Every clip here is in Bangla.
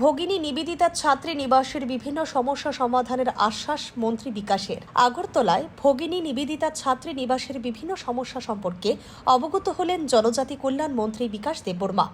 ভগিনী নিবেদিতা ছাত্রী নিবাসের বিভিন্ন সমস্যা সমাধানের আশ্বাস মন্ত্রী বিকাশের। আগরতলায় ভগিনী নিবেদিতা ছাত্রী নিবাসের বিভিন্ন সমস্যা সম্পর্কে অবগত হলেন জনজাতি কল্যাণ মন্ত্রী বিকাশ দেববর্মা।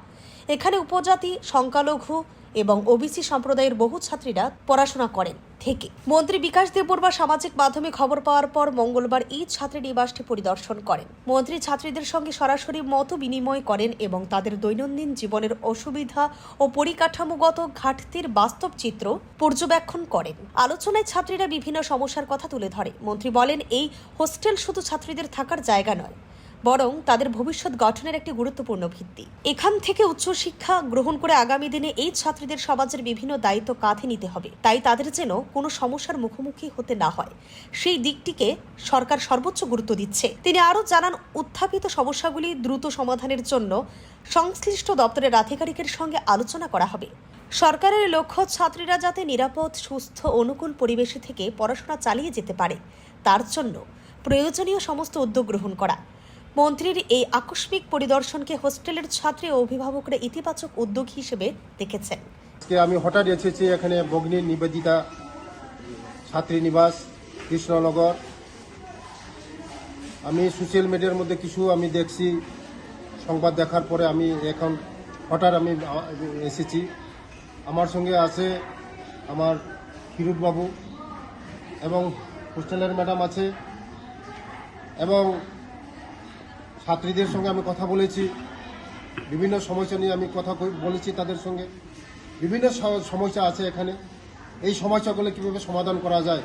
এখানে উপজাতি, সংখ্যালঘু এবং ওবিসি সম্প্রদায়ের বহু ছাত্রীরা পড়াশোনা করেন থেকে। মন্ত্রী বিকাশ দেববর্মা সামাজিক মাধ্যমে খবর পাওয়ার পর মঙ্গলবার এই ছাত্রী নিবাসটি পরিদর্শন করেন। মন্ত্রী ছাত্রীদের সঙ্গে সরাসরি মত বিনিময় করেন এবং তাদের দৈনন্দিন জীবনের অসুবিধা ও পরিকাঠামোগত ঘাটতির বাস্তব চিত্র পর্যবেক্ষণ করেন। আলোচনায় ছাত্রীরা বিভিন্ন সমস্যার কথা তুলে ধরে। মন্ত্রী বলেন, এই হোস্টেল শুধু ছাত্রীদের থাকার জায়গা নয় বরং তাদের ভবিষ্যৎ গঠনের একটি গুরুত্বপূর্ণ ভিত্তি। এখান থেকে উচ্চশিক্ষা গ্রহণ করে আগামী দিনে এই ছাত্রীদের সমাজের বিভিন্ন দায়িত্ব কাঁধে নিতে হবে। তাই তাদের যেন কোনো সমস্যার মুখোমুখি হতে না হয়। সেই দিকটিকে সরকার সর্বোচ্চ গুরুত্ব দিচ্ছে। তিনি আরও জানান, উত্থাপিত সমস্যাগুলি দ্রুত সমাধানের জন্য সংশ্লিষ্ট দপ্তরের আধিকারিকের সঙ্গে আলোচনা করা হবে। সরকারের লক্ষ্য ছাত্রীরা যাতে নিরাপদ, সুস্থ, অনুকূল পরিবেশে থেকে পড়াশোনা চালিয়ে যেতে পারে। তার জন্য প্রয়োজনীয় সমস্ত উদ্যোগ গ্রহণ করা। মন্ত্রীর এই আকস্মিক পরিদর্শনকে হোস্টেলের ছাত্রী ও অভিভাবকরা ইতিবাচক উদ্যোগ হিসেবে দেখেছেন। আজকে আমি হঠাৎ এসেছি, এখানে বগ্নি নিবেদিতা ছাত্রী নিবাস, কৃষ্ণনগর। আমি সোশ্যাল মিডিয়ার মধ্যে কিছু আমি দেখছি, সংবাদ দেখার পরে আমি এখন হঠাৎ আমি এসেছি। আমার সঙ্গে আছে আমার বাবু এবং হোস্টেলের ম্যাডাম আছে এবং ছাত্রীদের সঙ্গে আমি কথা বলেছি। বিভিন্ন সমস্যা নিয়ে আমি কথা বলেছি তাদের সঙ্গে। বিভিন্ন সমস্যা আছে এখানে। এই সমস্যাগুলো কীভাবে সমাধান করা যায়,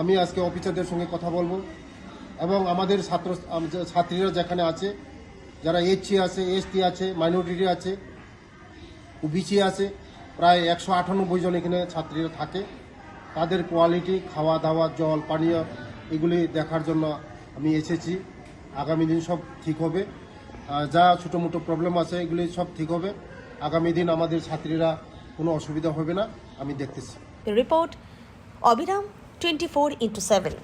আমি আজকে অফিসারদের সঙ্গে কথা বলব। এবং আমাদের ছাত্র ছাত্রীরা যেখানে আছে, যারা এইচসি আছে, এসটি আছে, মাইনরিটি আছে, ওবিসি আছে, প্রায় একশো আটানব্বই জন এখানে ছাত্রীরা থাকে। তাদের কোয়ালিটি খাওয়া দাওয়া জল, পানীয়, এগুলি দেখার জন্য আমি এসেছি। আগামী দিন সব ঠিক হবে। যা ছোটো মোটো প্রবলেম আছে এগুলি সব ঠিক হবে। আগামী দিন আমাদের ছাত্রীরা কোনো অসুবিধা হবে না। আমি দেখতেছি। রিপোর্ট অবিরাম টোয়েন্টি ফোর ইন্টু সেভেন